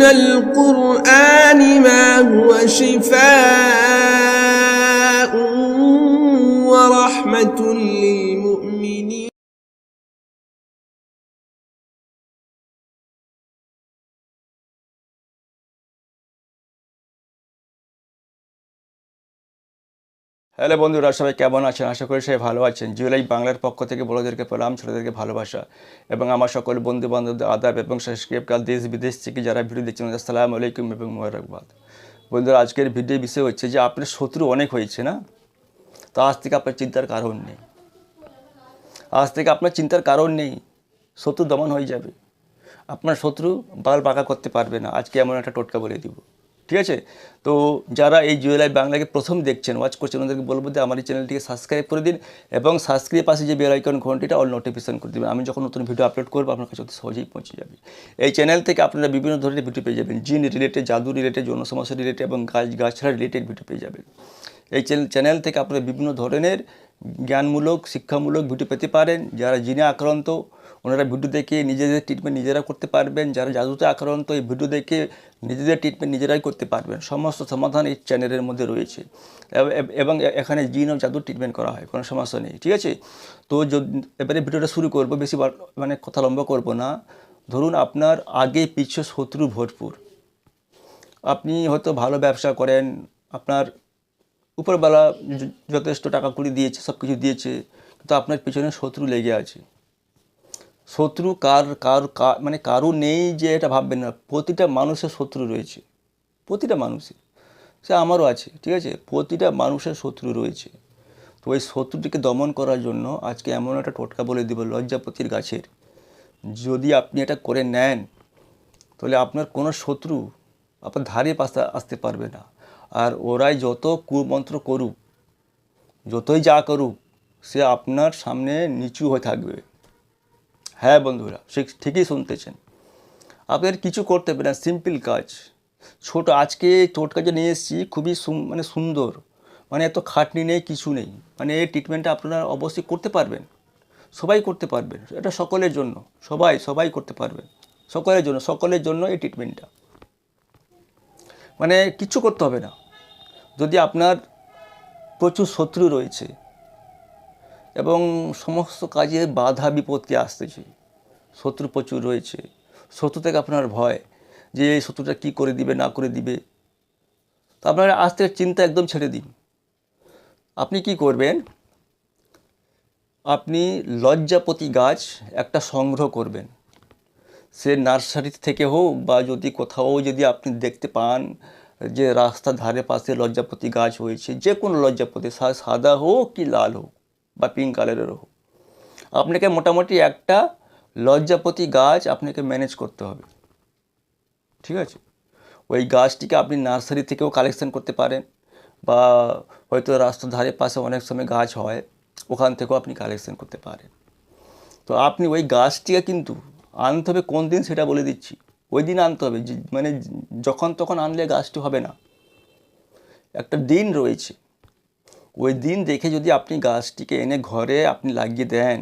من القرآن ما هو شفاء ورحمة hello বন্ধুরা, সবাই কেমন আছেন? আশা করি সবাই ভালো আছেন। জুলাই বাংলার পক্ষ থেকে বড়োদেরকে পেলাম ছোটোদেরকে ভালোবাসা এবং আমার সকল বন্ধু বান্ধবদের আদাব এবং সাবস্ক্রাইবকাল দেশ বিদেশ থেকে যারা ভিডিও দেখছেন আসসালামু আলাইকুম এবং মোবারকবাদ। বন্ধুরা, আজকের ভিডিও বিষয় হচ্ছে যে আপনার শত্রু অনেক হয়েছে না? তো আজ থেকে আপনার চিন্তার কারণ নেই। আজ থেকে আপনার চিন্তার কারণ নেই, শত্রু দমন হয়ে যাবে। আপনার শত্রু বাল বাঁকা করতে পারবে না। আজকে এমন একটা টোটকা বলে দিব। ঠিক আছে? তো যারা এই জুয়েলাই বাংলাকে প্রথম দেখছেন ওয়াচ করছেন, ওদেরকে বলব যে আমার এই চ্যানেলটিকে সাবস্ক্রাইব করে দিন এবং সাবস্ক্রাইব পাশে যে বেল আইকন ঘন্টিটা অল নোটিফিকেশন করে দেবেন। আমি যখন নতুন ভিডিও আপলোড করব, আপনার কাছে অতি সহজেই পৌঁছে যাবে। এই চ্যানেল থেকে আপনারা বিভিন্ন ধরনের ভিডিও পেয়ে যাবেন। জিন রিলেটেড জাদু রিলেটেড যৌন সমস্যা রিলেটেড এবং গাছ, গাছড়া রিলেটেড ভিডিও পেয়ে যাবেন। এই চ্যানেল থেকে আপনারা বিভিন্ন ধরনের জ্ঞানমূলক, শিক্ষামূলক ভিডিও পেতে পারেন। যারা জিনে আক্রান্ত ওনারা ভিডিও দেখে নিজেদের ট্রিটমেন্ট নিজেরা করতে পারবেন, যারা জাদুতে আক্রান্ত, এই ভিডিও দেখে নিজেদের ট্রিটমেন্ট নিজেরাই করতে পারবেন। সমস্ত সমাধান এই চ্যানেলের মধ্যে রয়েছে। এব- এখানে জিন ও জাদুর ট্রিটমেন্ট করা হয়, কোনো সমস্যা নেই, ঠিক আছে? তো এবারে ভিডিওটা শুরু করব, বেশি মানে কথা লম্বা করব না। ধরুন আপনার আগে পিছু শত্রু ভরপুর। আপনি হয়তো ভালো ব্যবসা করেন, আপনার উপরবেলা যথেষ্ট টাকা কুড়ি দিয়েছে সব কিছু দিয়েছে, কিন্তু আপনার পিছনে শত্রু লেগে আছে। শত্রু কার কার মানে কারও নেই যে এটা ভাববেন না। প্রতিটা মানুষের শত্রু রয়েছে। প্রতিটা মানুষের সে আমারও আছে, ঠিক আছে? প্রতিটা মানুষের শত্রু রয়েছে। তো ওই শত্রুটিকে দমন করার জন্য আজকে এমন একটা টোটকা বলে দিব লজ্জাপতির গাছের। যদি আপনি এটা করে নেন, তাহলে আপনার কোনো শত্রু আপনার ধারে পাশে আসতে পারবে না। আর ওরাই যত কুমন্ত্র করুক, যতই যা করুক, সে আপনার সামনে নিচু হয়ে থাকবে। হ্যাঁ বন্ধুরা ঠিকই শুনতেছেন। আপনার কিছু করতে হবে না সিম্পল কাজ। ছোট, আজকে টোটকা যে নিয়ে এসেছি, খুবই মানে সুন্দর। মানে এত খাটনি নেই, কিছু নেই। মানে এই ট্রিটমেন্টটা আপনারা অবশ্যই করতে পারবেন। সবাই করতে পারবেন। এটা সকলের জন্য। সবাই সবাই করতে পারবেন সকলের জন্য সকলের জন্য এই ট্রিটমেন্টটা মানে কিচ্ছু করতে হবে না। যদি আপনার প্রচুর শত্রু রয়েছে এবং সমস্ত কাজে বাধা বিপত্তি আসতেছে। শত্রু প্রচুর রয়েছে। শত্রু থেকে আপনার ভয় যে এই শত্রুটা কী করে দিবে, না করে দিবে। তো আপনার আজ থেকে চিন্তা একদম ছেড়ে দিন। আপনি কি করবেন? আপনি লজ্জাপতি গাছ একটা সংগ্রহ করবেন। সে নার্সারি থেকে হোক বা যদি কোথাও যদি আপনি দেখতে পান যে রাস্তার ধারে পাশে লজ্জাপতি গাছ হয়েছে, যে কোনো লজ্জাপতি সাদা হোক কি লাল হোক। বা পিঙ্ক কালারেরও হোক। আপনাকে মোটামুটি একটা লজ্জাপতি গাছ আপনাকে ম্যানেজ করতে হবে। ঠিক আছে? ওই গাছটিকে আপনি নার্সারি থেকেও কালেকশন করতে পারেন বা হয়তো রাস্তার ধারে পাশে অনেক সময় গাছ হয়, ওখান থেকেও আপনি কালেকশন করতে পারেন। তো আপনি ওই গাছটিকে কিন্তু আনতে হবে কোন দিন সেটা বলে দিচ্ছি। ওই দিন আনতে হবে। মানে যখন তখন আনলে গাছটি হবে না। একটা দিন রয়েছে। ওই দিন দেখে যদি আপনি গাছটিকে এনে ঘরে আপনি লাগিয়ে দেন,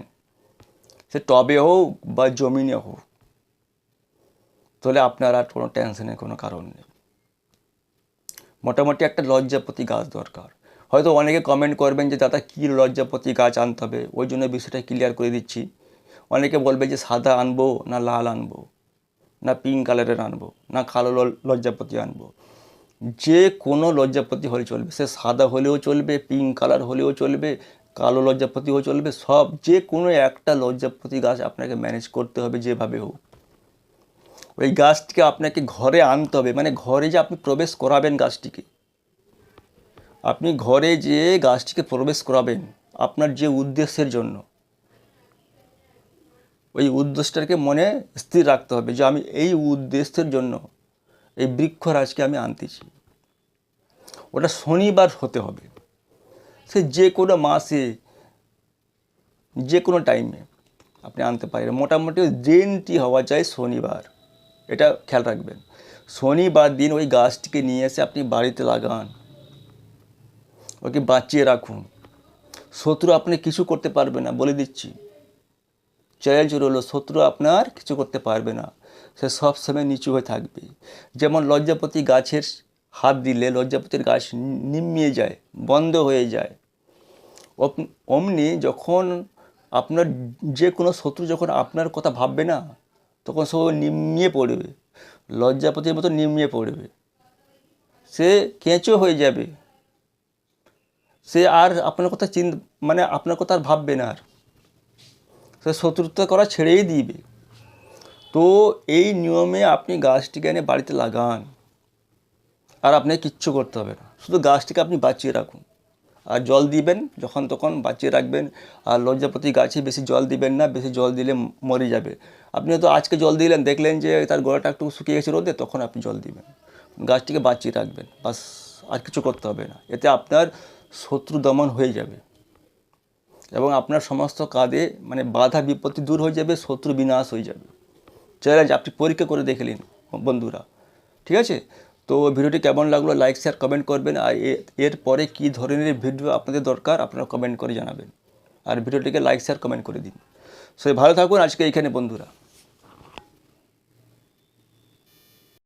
সে টবে হোক বা জমিনে হোক, তাহলে আপনার আর কোনো টেনশনের কোনো কারণ নেই। মোটামুটি একটা লজ্জাপতি গাছ দরকার। হয়তো অনেকে কমেন্ট করবেন যে, দাদা, কী লজ্জাপতি গাছ আনতে হবে? ওই জন্য বিষয়টা ক্লিয়ার করে দিচ্ছি। অনেকে বলবে যে, সাদা আনব না লাল আনব? না পিঙ্ক কালারের আনব? না কালো লজ্জাপতি আনব? যে কোনো লজ্জাপতি হলে চলবে। সে সাদা হলেও চলবে পিঙ্ক কালার হলেও চলবে, কালো লজ্জাপতিও চলবে, সব যে কোনো একটা লজ্জাপতি গাছ আপনাকে ম্যানেজ করতে হবে যেভাবে হোক। ওই গাছটিকে আপনাকে ঘরে আনতে হবে মানে ঘরে যে আপনি প্রবেশ করাবেন গাছটিকে। আপনি ঘরে যে গাছটিকে প্রবেশ করাবেন আপনার যে উদ্দেশ্যের জন্য, ওই উদ্দেশ্যটাকে মনে স্থির রাখতে হবে যে আমি এই উদ্দেশ্যের জন্য এই বৃক্ষরাজকে আমি আনতেছি। ওটা শনিবার হতে হবে। সে যে কোনো মাসে, যে কোনো টাইমে আপনি আনতে পারেন। মোটামুটি দিনটি হওয়া চাই শনিবার। এটা খেয়াল রাখবেন। শনিবার দিন ওই গাছটিকে নিয়ে এসে আপনি বাড়িতে লাগান। ওকে বাঁচিয়ে রাখুন। শত্রু আপনি কিছু করতে পারবে না, বলে দিচ্ছি। চ্যালেঞ্জ রইল, শত্রু আপনার কিছু করতে পারবে না। সে সব সময় নিচু হয়ে থাকবে। যেমন লজ্জাপতি গাছের হাত দিলে লজ্জাপতির গাছ নিমিয়ে যায়, বন্ধ হয়ে যায়। অমনি যখন আপনার যে কোনো শত্রু যখন আপনার কথা ভাববে না, তখন সে নিমিয়ে পড়বে। লজ্জাপতির মতো নিমিয়ে পড়বে। সে কেঁচো হয়ে যাবে। সে আর আপনার কথা চিন মানে আপনার কথা আর ভাববে না আর। সে শত্রুতা করা ছেড়েই দিবে। তো এই নিয়মে আপনি গাছটিকে এনে বাড়িতে লাগান। আর আপনাকে কিচ্ছু করতে হবে না। শুধু গাছটিকে আপনি বাঁচিয়ে রাখুন। আর জল দিবেন যখন তখন বাঁচিয়ে রাখবেন। আর লজ্জাপতি গাছে বেশি জল দিবেন না, বেশি জল দিলে মরে যাবে। আপনি হয়তো আজকে জল দিলেন, দেখলেন যে তার গোড়াটা একটু শুকিয়ে গেছে রোদে, তখন আপনি জল দিবেন। গাছটিকে বাঁচিয়ে রাখবেন। বাস, আর কিছু করতে হবে না। এতে আপনার শত্রু দমন হয়ে যাবে। এবং আপনার সমস্ত কাজে মানে বাধা বিপত্তি দূর হয়ে যাবে, শত্রু বিনাশ হয়ে যাবে। চ্যালেঞ্জ আপনি পরীক্ষা করে দেখে নিন, বন্ধুরা। ঠিক আছে? তো ভিডিওটি কেমন লাগল লাইক শেয়ার কমেন্ট করবেন। আর এ- এরপরে কী ধরনের ভিডিও আপনাদের দরকার, আপনারা কমেন্ট করে জানাবেন। আর ভিডিওটিকে লাইক শেয়ার কমেন্ট করে দিন। সবাই ভালো থাকুন। আজকে এইখানে বন্ধুরা।